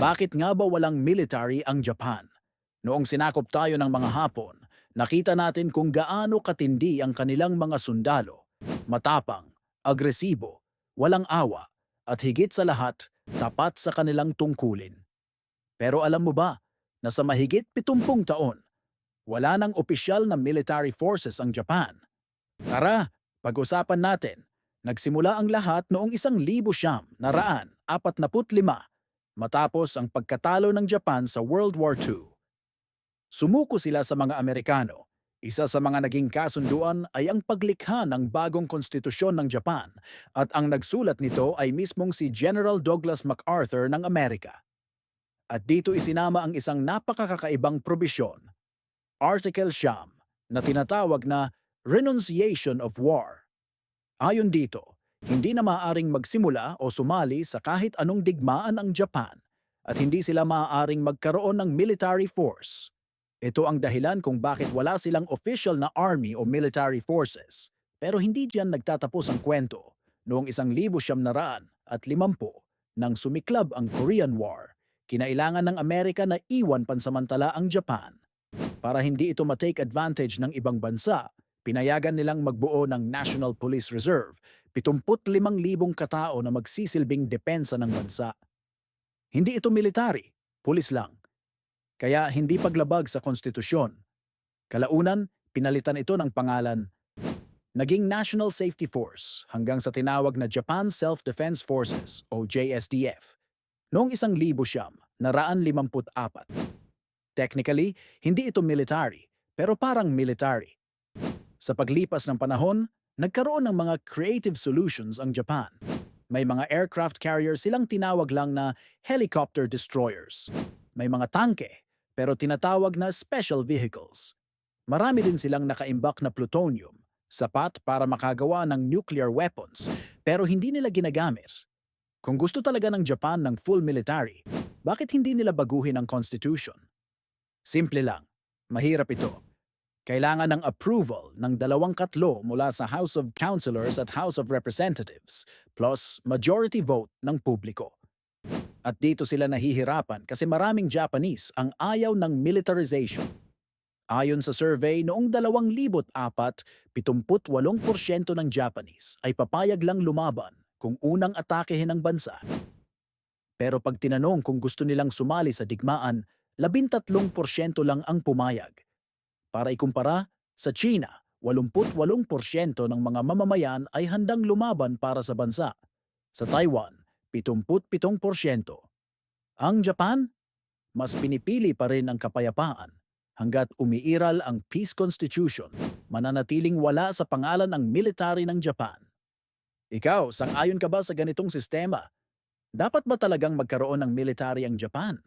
Bakit nga ba walang military ang Japan? Noong sinakop tayo ng mga Hapon, nakita natin kung gaano katindi ang kanilang mga sundalo. Matapang, agresibo, walang awa, at higit sa lahat, tapat sa kanilang tungkulin. Pero alam mo ba, na sa mahigit 70 taon, wala nang opisyal na military forces ang Japan. Tara, pag-usapan natin. Nagsimula ang lahat noong isang libo siyam na raan, apat na lima, matapos ang pagkatalo ng Japan sa World War II. Sumuko sila sa mga Amerikano. Isa sa mga naging kasunduan ay ang paglikha ng bagong konstitusyon ng Japan at ang nagsulat nito ay mismong si General Douglas MacArthur ng Amerika. At dito isinama ang isang napakakakaibang probisyon, Article Siyam, na tinatawag na Renunciation of War. Ayon dito, hindi na maaaring magsimula o sumali sa kahit anong digmaan ang Japan at hindi sila maaaring magkaroon ng military force. Ito ang dahilan kung bakit wala silang official na army o military forces. Pero hindi diyan nagtatapos ang kwento. Noong isang libo siyam na raan at limampu, nang sumiklab ang Korean War, kinailangan ng Amerika na iwan pansamantala ang Japan. Para hindi ito matake advantage ng ibang bansa, pinayagan nilang magbuo ng National Police Reserve, 75,000 katao na magsisilbing depensa ng bansa. Hindi ito military, pulis lang. Kaya hindi paglabag sa konstitusyon. Kalaunan, pinalitan ito ng pangalan naging National Safety Force hanggang sa tinawag na Japan Self-Defense Forces o JSDF noong isang libo siyam, naraan limamput apat. Technically, hindi ito military, pero parang military. Sa paglipas ng panahon, nagkaroon ng mga creative solutions ang Japan. May mga aircraft carrier silang tinawag lang na helicopter destroyers. May mga tangke, pero tinatawag na special vehicles. Marami din silang nakaimbak na plutonium, sapat para makagawa ng nuclear weapons, pero hindi nila ginagamit. Kung gusto talaga ng Japan ng full military, bakit hindi nila baguhin ang constitution? Simple lang, mahirap ito. Kailangan ng approval ng dalawang katlo mula sa House of Councilors at House of Representatives, plus majority vote ng publiko. At dito sila nahihirapan kasi maraming Japanese ang ayaw ng militarization. Ayon sa survey, noong 2004, 78% ng Japanese ay papayag lang lumaban kung unang atakehin ng bansa. Pero pag tinanong kung gusto nilang sumali sa digmaan, 13% lang ang pumayag. Para ikumpara, sa China, 88% ng mga mamamayan ay handang lumaban para sa bansa. Sa Taiwan, 77%. Ang Japan, mas pinipili pa rin ang kapayapaan hanggat umiiral ang Peace Constitution, mananatiling wala sa pangalan ang military ng Japan. Ikaw, sang-ayon ka ba sa ganitong sistema? Dapat ba talagang magkaroon ng military ang Japan?